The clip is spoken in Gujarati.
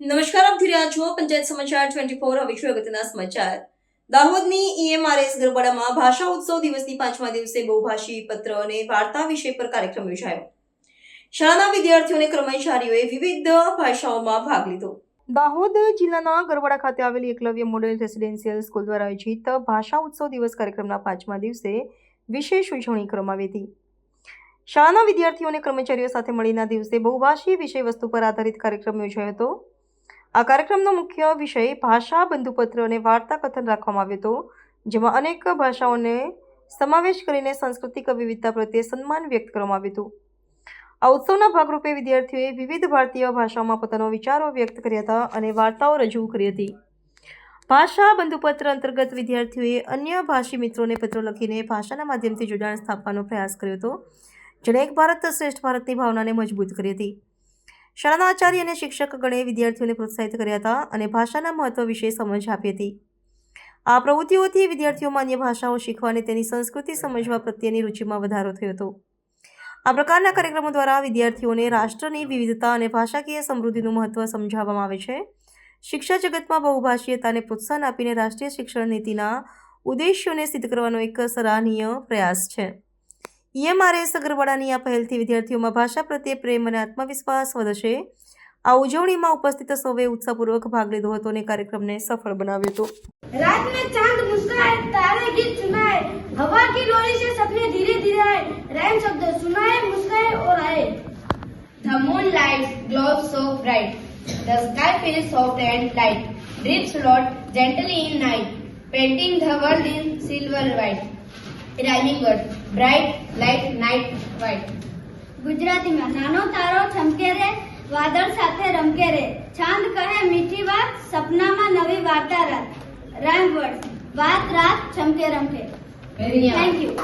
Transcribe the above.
નમસ્કાર, આપ જોઈ રહ્યા છો પંચાયત સમાચાર ટ્વેન્ટી ફોર હવે છું અગત્યના સમાચાર? દાહોદની ઈએમઆરએસ ગરબડામાં ભાષા ઉત્સવ દિવસની પાંચમા દિવસે બહુભાષી પત્ર અને વાર્તા વિષય પર કાર્યક્રમ યોજાયો. શાળાના વિદ્યાર્થીઓ અને કર્મચારીઓએ વિવિધ ભાષાઓમાં ભાગ લીધો. દાહોદ જિલ્લાના ગરવાડા ખાતે આવેલી એકલવ્ય મોડેલ રેસિડેન્શિયલ સ્કૂલ દ્વારા આયોજિત ભાષા ઉત્સવ દિવસ કાર્યક્રમના પાંચમા દિવસે વિશેષ ઉજવણી કરવામાં આવી હતી. શાળાના વિદ્યાર્થીઓ અને કર્મચારીઓ સાથે મળીના દિવસે બહુભાષી વિષય વસ્તુ પર આધારિત કાર્યક્રમ યોજાયો હતો. આ કાર્યક્રમનો મુખ્ય વિષય ભાષા બંધુપત્રોને વાર્તા કથન રાખવામાં આવ્યો હતો, જેમાં અનેક ભાષાઓને સમાવેશ કરીને સાંસ્કૃતિક વિવિધતા પ્રત્યે સન્માન વ્યક્ત કરવામાં આવ્યું હતું. આ ઉત્સવના ભાગરૂપે વિદ્યાર્થીઓએ વિવિધ ભારતીય ભાષાઓમાં પોતાના વિચારો વ્યક્ત કર્યા હતા અને વાર્તાઓ રજૂ કરી હતી. ભાષા બંધુપત્ર અંતર્ગત વિદ્યાર્થીઓએ અન્ય ભાષી મિત્રોને પત્રો લખીને ભાષાના માધ્યમથી જોડાણ સ્થાપવાનો પ્રયાસ કર્યો હતો, જેણે એક ભારત શ્રેષ્ઠ ભારતની ભાવનાને મજબૂત કરી હતી. શાળાના આચાર્ય અને શિક્ષક ગણે વિદ્યાર્થીઓને પ્રોત્સાહિત કર્યા હતા અને ભાષાના મહત્વ વિશે સમજ આપી હતી. આ પ્રવૃત્તિઓથી વિદ્યાર્થીઓમાં અન્ય ભાષાઓ શીખવા અને તેની સંસ્કૃતિ સમજવા પ્રત્યેની રુચિમાં વધારો થયો હતો. આ પ્રકારના કાર્યક્રમો દ્વારા વિદ્યાર્થીઓને રાષ્ટ્રની વિવિધતા અને ભાષાકીય સમૃદ્ધિનું મહત્વ સમજાવવામાં આવે છે. શિક્ષા જગતમાં બહુભાષીયતાને પ્રોત્સાહન આપીને રાષ્ટ્રીય શિક્ષણ નીતિના ઉદ્દેશ્યોને સિદ્ધ કરવાનો એક સરાહનીય પ્રયાસ છે. ઈએમઆરએસ અગરવાડાની આ પહેલથી વિદ્યાર્થીઓમાં ભાષા પ્રત્યે પ્રેમ અને આત્મવિશ્વાસ વધશે આ ઉજવણીમાં ઉપસ્થિત સૌએ ઉત્સાહપૂર્વક ભાગ લીધો હતો અને કાર્યક્રમને સફળ બનાવ્યો હતો રાત મે ચાંદ મુસ્કાય તારે ગીત સુનાય હવા કી ડોરી સે સપને ધીરે ધીરે આય રાઈમ શબ્દ સુનાય મુસ્કાય ઓર આય The moon lights glow so bright. The sky feels soft and light. Drips lot gently in night, painting the world in silver white. Rhyming word bright light night white. ગુજરાતીમાં નાનો તારો ચમકે રે વાદળ સાથે રમકે રે. છાંદ કહે મીઠી વાત સપનામાં નવી વાર્તા રાત રામ વર્ડ વાત રાત ચમકે રમકે. Thank you